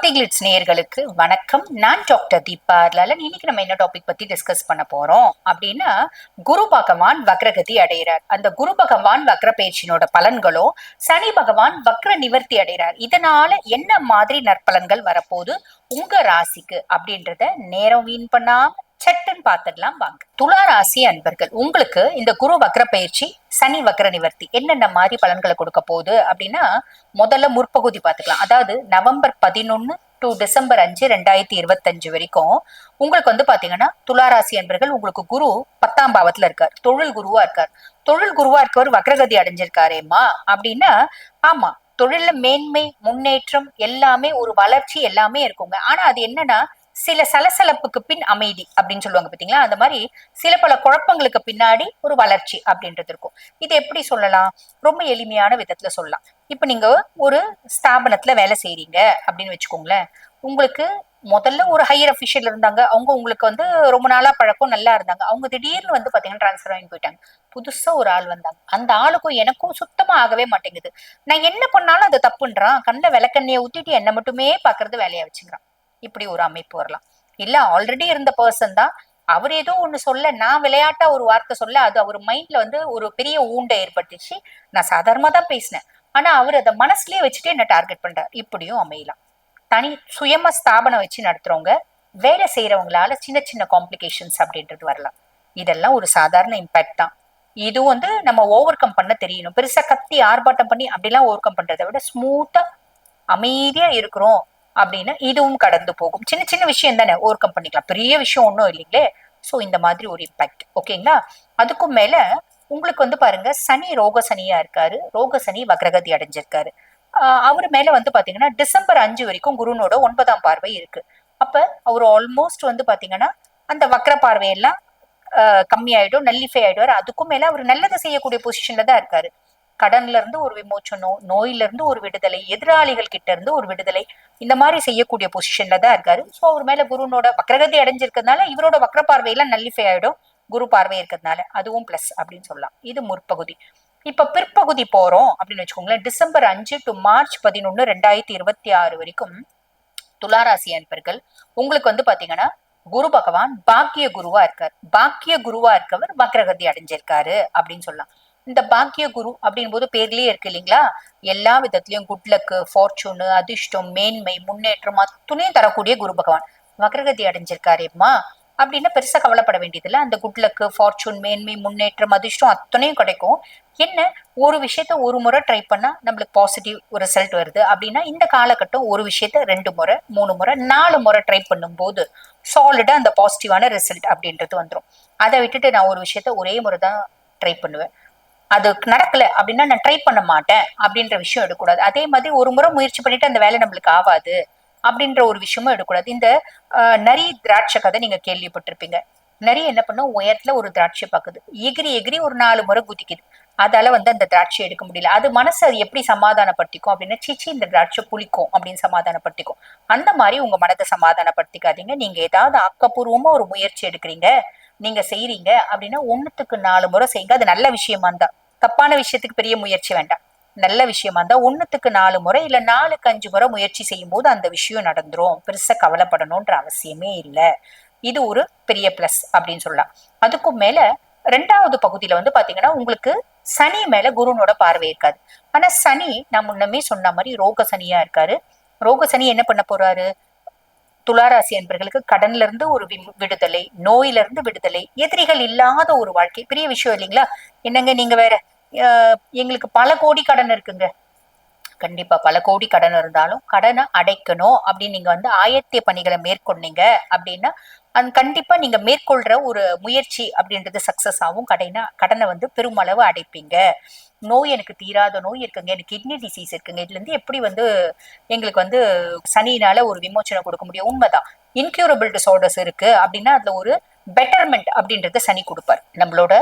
பக்தி கிளிட்ஸ் நேயர்களுக்கு வணக்கம். நான் டாக்டர் தீபா லலன் இன்னைக்கு நம்ம என்ன டாபிக் பத்தி டிஸ்கஸ் பண்ண போறோம்? அப்படின்னா குரு பகவான் வக்ரகதி அடைகிறார். அந்த குரு பகவான் வக்ர பயிற்சியினோட பலன்களோ சனி பகவான் வக்ர நிவர்த்தி அடைகிறார். இதனால என்ன மாதிரி நற்பலன்கள் வரப்போகுது? உங்க ராசிக்கு அப்படின்றத நேரம் வீண் பண்ணாம சட்டுன்னு பார்த்துடலாம். வாங்க. துளாராசி அன்பர்கள் உங்களுக்கு இந்த குரு வக்ர பயிற்சி சனி வக்ர நிவர்த்தி என்னென்ன மாதிரி பலன்களை கொடுக்க போகுது அப்படின்னா முதல்ல முற்பகுதி பார்த்துக்கலாம். அதாவது நவம்பர் பதினொன்னு டு டிசம்பர் அஞ்சு ரெண்டாயிரத்தி இருபத்தஞ்சு வரைக்கும் உங்களுக்கு வந்து பாத்தீங்கன்னா துளாராசி அன்பர்கள் உங்களுக்கு குரு பத்தாம் பாவத்துல இருக்கார். தொழில் குருவா இருக்கார். தொழில் குருவா இருக்கவர் வக்ரகதி அடைஞ்சிருக்காரேம்மா அப்படின்னா ஆமா தொழில்ல மேன்மை முன்னேற்றம் எல்லாமே ஒரு வளர்ச்சி எல்லாமே இருக்குங்க. ஆனா அது என்னன்னா சில சலசலப்புக்கு பின் அமைதி அப்படின்னு சொல்லுவாங்க பாத்தீங்களா? அந்த மாதிரி சில பல குழப்பங்களுக்கு பின்னாடி ஒரு வளர்ச்சி அப்படின்றது இருக்கும். இது எப்படி சொல்லலாம்? ரொம்ப எளிமையான விதத்துல சொல்லலாம். இப்ப நீங்க ஒரு ஸ்தாபனத்துல வேலை செய்யறீங்க அப்படின்னு வச்சுக்கோங்களேன். உங்களுக்கு முதல்ல ஒரு ஹையர் அஃபிஷியல் இருந்தாங்க. அவங்க உங்களுக்கு வந்து ரொம்ப நாளா பழக்கம் நல்லா இருந்தாங்க. அவங்க திடீர்னு வந்து பாத்தீங்கன்னா டிரான்ஸ்ஃபர் ஆகி போயிட்டாங்க. புதுசா ஒரு ஆள் வந்தாங்க. அந்த ஆளுக்கும் எனக்கும் சுத்தமா ஆகவே மாட்டேங்குது. நான் என்ன பண்ணாலும் அது தப்புன்றான். கண்ணில் விளக்கண்ணையை ஊத்திட்டு என்னை மட்டுமே பாக்குறது வேலையா வச்சுக்கிறான். இப்படி ஒரு அமைப்பு வரலாம். இல்ல ஆல்ரெடி இருந்த பர்சன் தான் அவர் ஏதோ ஒண்ணு சொல்ல நான் விளையாட்டா ஒரு வார்த்தை சொல்ல அது அவர் மைண்ட்ல வந்து ஒரு பெரிய ஊண்டை ஏற்பட்டுச்சு. நான் சாதாரணமா தான் பேசினேன். ஆனா அவர் அதை மனசுலயே வச்சுட்டு என்ன டார்கெட் பண்றாரு. இப்படியும் அமையலாம். தனி சுயமா ஸ்தாபனம் வச்சு நடத்துறவங்க வேலை செய்யறவங்களால சின்ன சின்ன காம்ப்ளிகேஷன்ஸ் அப்படின்றது வரலாம். இதெல்லாம் ஒரு சாதாரண இம்பாக்ட் தான். இது வந்து நம்ம ஓவர் கம் பண்ண தெரியணும். பெருசா கத்தி ஆர்ப்பாட்டம் பண்ணி அப்படிலாம் ஓவர் கம் பண்றதை விட ஸ்மூத்தா அமைதியா இருக்கிறோம். அப்படின்னு இதுவும் கடந்து போகும். சின்ன சின்ன விஷயம் தானே ஓவர் கம் பண்ணிக்கலாம். பெரிய விஷயம் ஒன்றும் இல்லைங்களே. ஸோ இந்த மாதிரி ஒரு இம்பாக்ட் ஓகேங்களா அதுக்கும் மேல உங்களுக்கு வந்து பாருங்க சனி ரோக சனியா இருக்காரு. ரோக சனி வக்ரகதி அடைஞ்சிருக்காரு. அவர் மேல வந்து பாத்தீங்கன்னா டிசம்பர் அஞ்சு வரைக்கும் குருனோட ஒன்பதாம் பார்வை இருக்கு. அப்ப அவர் ஆல்மோஸ்ட் வந்து பாத்தீங்கன்னா அந்த வக்ர பார்வையெல்லாம் கம்மி ஆயிடும் நல்லிஃபை ஆயிடுவார். அதுக்கும் மேல அவர் நல்லதை செய்யக்கூடிய பொசிஷன்ல தான் இருக்காரு. கடன்ல இருந்து ஒரு விமோச்சனம் நோயில இருந்து ஒரு விடுதலை எதிராளிகள் கிட்ட இருந்து ஒரு விடுதலை இந்த மாதிரி செய்யக்கூடிய பொசிஷன்ல தான் இருக்காரு. ஸோ அவர் மேல குருனோட வக்ரகதி அடைஞ்சிருக்கிறதுனால இவரோட வக்ர பார்வையெல்லாம் நல்லிஃபை ஆயிடும். குரு பார்வை இருக்கிறதுனால அதுவும் பிளஸ் அப்படின்னு சொல்லலாம். இது முற்பகுதி. இப்ப பிற்பகுதி போறோம் அப்படின்னு வச்சுக்கோங்களேன். டிசம்பர் அஞ்சு டு மார்ச் பதினொன்னு ரெண்டாயிரத்தி இருபத்தி ஆறு வரைக்கும் துளாராசி அன்பர்கள் உங்களுக்கு வந்து பாத்தீங்கன்னா குரு பகவான் பாக்கிய குருவா இருக்கார். பாக்கிய குருவா இருக்கவர் வக்ரகதி அடைஞ்சிருக்காரு அப்படின்னு சொல்லலாம். இந்த பாக்கிய குரு அப்படின் போது பேர்லயே இருக்கு இல்லைங்களா? எல்லா விதத்திலயும் குட் லக்கு ஃபார்ச்சூனு அதிர்ஷ்டம் மேன்மை முன்னேற்றம் அத்துணையும் தரக்கூடிய குரு பகவான். வக்ரகதி அடைஞ்சிருக்காரேம்மா அப்படின்னா பெருசா கவலைப்பட வேண்டியதில்லை. அந்த குட் லக்கு ஃபார்ச்சூன் மேன்மை முன்னேற்றம் அதிர்ஷ்டம் அத்தனையும் கிடைக்கும். என்ன? ஒரு விஷயத்த ஒரு முறை ட்ரை பண்ணா நம்மளுக்கு பாசிட்டிவ் ரிசல்ட் வருது. அப்படின்னா இந்த காலகட்டம் ஒரு விஷயத்த ரெண்டு முறை மூணு முறை நாலு முறை ட்ரை பண்ணும்போது சாலிடா அந்த பாசிட்டிவான ரிசல்ட் அப்படின்றது வந்துடும் அதை விட்டுட்டு நான் ஒரு விஷயத்த ஒரே முறை தான் ட்ரை பண்ணுவேன். அது நடக்கல அப்படின்னா நான் ட்ரை பண்ண மாட்டேன் அப்படின்ற விஷயம் எடுக்கக்கூடாது. அதே மாதிரி ஒரு முறை முயற்சி பண்ணிட்டு அந்த வேலை நம்மளுக்கு ஆகாது அப்படின்ற ஒரு விஷயமும் எடுக்கக்கூடாது. இந்த நரி திராட்சை கதை நீங்க கேள்விப்பட்டிருப்பீங்க. நரி என்ன பண்ணும்? உயரத்துல ஒரு திராட்சை பாக்குது. எகிரி எகிரி ஒரு நாலு முறை குதிக்குது. அதால வந்து அந்த திராட்சை எடுக்க முடியல. அது மனசு அது எப்படி சமாதானப்படுத்திக்கும் அப்படின்னா சிச்சி இந்த திராட்சை புளிக்கும் அப்படின்னு சமாதானப்படுத்திக்கும். அந்த மாதிரி உங்க மனதை சமாதானப்படுத்திக்காதீங்க. நீங்க ஏதாவது ஆக்கப்பூர்வமா ஒரு முயற்சி எடுக்கிறீங்க. நீங்க செய்றீங்க அப்படின்னா ஒண்ணுத்துக்கு நாலு முறை செய்யுங்க. அது நல்ல விஷயமா இருந்தா தப்பான விஷயத்துக்கு பெரிய முயற்சி வேண்டாம். நல்ல விஷயமா இருந்தா ஒண்ணுத்துக்கு நாலு முறை இல்ல நாலுக்கு அஞ்சு முறை முயற்சி செய்யும் போது அந்த விஷயம் நடந்துரும். பெருசா கவலைப்படணும்ன்ற அவசியமே இல்லை. இது ஒரு பெரிய பிளஸ் அப்படின்னு சொல்லலாம். அதுக்கும் மேல ரெண்டாவது பகுதியில வந்து பாத்தீங்கன்னா உங்களுக்கு சனி மேல குருனோட பார்வை இருக்காது. ஆனா சனி நான் முன்னமே சொன்ன மாதிரி ரோக சனியா இருக்காரு. ரோக சனி என்ன பண்ண போறாரு? துளாராசி அன்பர்களுக்கு கடன்ல இருந்து ஒரு விடுதலை நோயில இருந்து விடுதலை எதிரிகள் இல்லாத ஒரு வாழ்க்கை. பெரிய விஷயம் இல்லைங்களா? என்னங்க நீங்க வேற? எங்களுக்கு பல கோடி கடன் இருக்குங்க. கண்டிப்பா. பல கோடி கடன் இருந்தாலும் கடனை அடைக்கணும். அப்படின்னு நீங்க வந்து ஆயத்திய பணிகளை மேற்கொண்டீங்க அப்படின்னா அது கண்டிப்பா நீங்க மேற்கொள்ற ஒரு முயற்சி அப்படின்றது சக்சஸ் ஆகும் கடனை கடனை வந்து பெருமளவு அடைப்பீங்க. நோய் எனக்கு தீராத நோய் இருக்குங்க. எனக்கு கிட்னி டிசீஸ் இருக்குங்க. இதுல இருந்து எப்படி வந்து எங்களுக்கு வந்து சனியினால ஒரு விமோச்சனை கொடுக்க முடியும்? உண்மைதான். இன்க்யூரபிள் டிசார்டர்ஸ் இருக்கு அப்படின்னா அதுல ஒரு பெட்டர்மெண்ட் அப்படின்றத சனி கொடுப்பார். நம்மளோட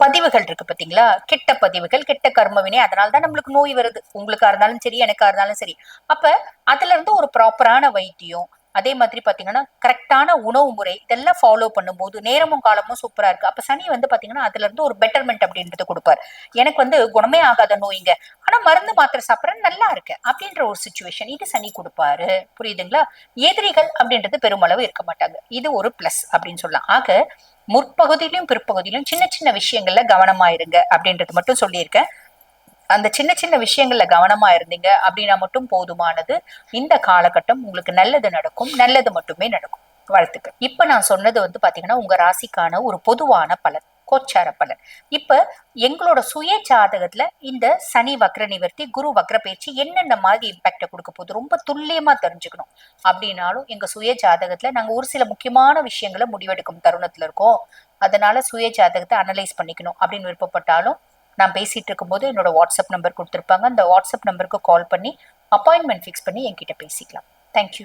பதிவுகள் இருக்கு பாத்தீங்களா? கெட்ட பதிவுகள் கெட்ட கர்மவினை அதனால தான் நம்மளுக்கு நோய் வருது. உங்களுக்கா இருந்தாலும் சரி எனக்கா இருந்தாலும் சரி. அப்ப அதுல இருந்து ஒரு ப்ராப்பரான வைத்தியம் அதே மாதிரி பாத்தீங்கன்னா கரெக்டான உணவு முறை இதெல்லாம் ஃபாலோ பண்ணும்போது நேரமும் காலமும் சூப்பரா இருக்கு. அப்ப சனி வந்து பாத்தீங்கன்னா அதுல இருந்து ஒரு பெட்டர்மெண்ட் அப்படின்றது கொடுப்பார். எனக்கு வந்து குணமே ஆகாத நோய்ங்க. ஆனா மருந்து மாத்திரை சாப்பிட்றேன் நல்லா இருக்கு. அப்படின்ற ஒரு சுச்சுவேஷன் இது சனி கொடுப்பாரு. புரியுதுங்களா? எதிரிகள் அப்படின்றது பெருமளவு இருக்க மாட்டாங்க. இது ஒரு பிளஸ் அப்படின்னு சொல்லலாம். ஆக முற்பகுதியிலும் பிற்பகுதியிலும் சின்ன சின்ன விஷயங்கள்ல கவனமா இருங்க அப்படின்றது மட்டும் சொல்லியிருக்கேன். அந்த சின்ன சின்ன விஷயங்கள்ல கவனமா இருந்தீங்க அப்படின்னா மட்டும் போதுமானது. இந்த காலகட்டம் உங்களுக்கு நல்லது நடக்கும் நல்லது மட்டுமே நடக்கும். வாழ்த்துக்கள். இப்ப நான் சொன்னது வந்து பாத்தீங்கன்னா உங்க ராசிக்கான ஒரு பொதுவான பலன் கோச்சார பலன். இப்ப எங்களோட சுய ஜாதகத்துல இந்த சனி வக்ர நிவர்த்தி குரு வக்ர பயிற்சி என்னென்ன மாதிரி இம்பாக்ட கொடுக்க போகுது ரொம்ப துல்லியமா தெரிஞ்சுக்கணும். அப்படின்னாலும் எங்க சுய ஜாதகத்துல நாங்க ஒரு சில முக்கியமான விஷயங்களை முடிவெடுக்கும் தருணத்துல இருக்கோம். அதனால சுய ஜாதகத்தை அனலைஸ் பண்ணிக்கணும் அப்படின்னு விருப்பப்பட்டாலும் நான் பேசிட்டு இருக்கும்போது என்னோட வாட்ஸ்அப் நம்பர் கொடுத்துருப்பாங்க. அந்த வாட்ஸ்அப் நம்பருக்கு கால் பண்ணி அப்பாயின்மெண்ட் ஃபிக்ஸ் பண்ணி என்கிட்ட பேசிக்கலாம். தேங்க்யூ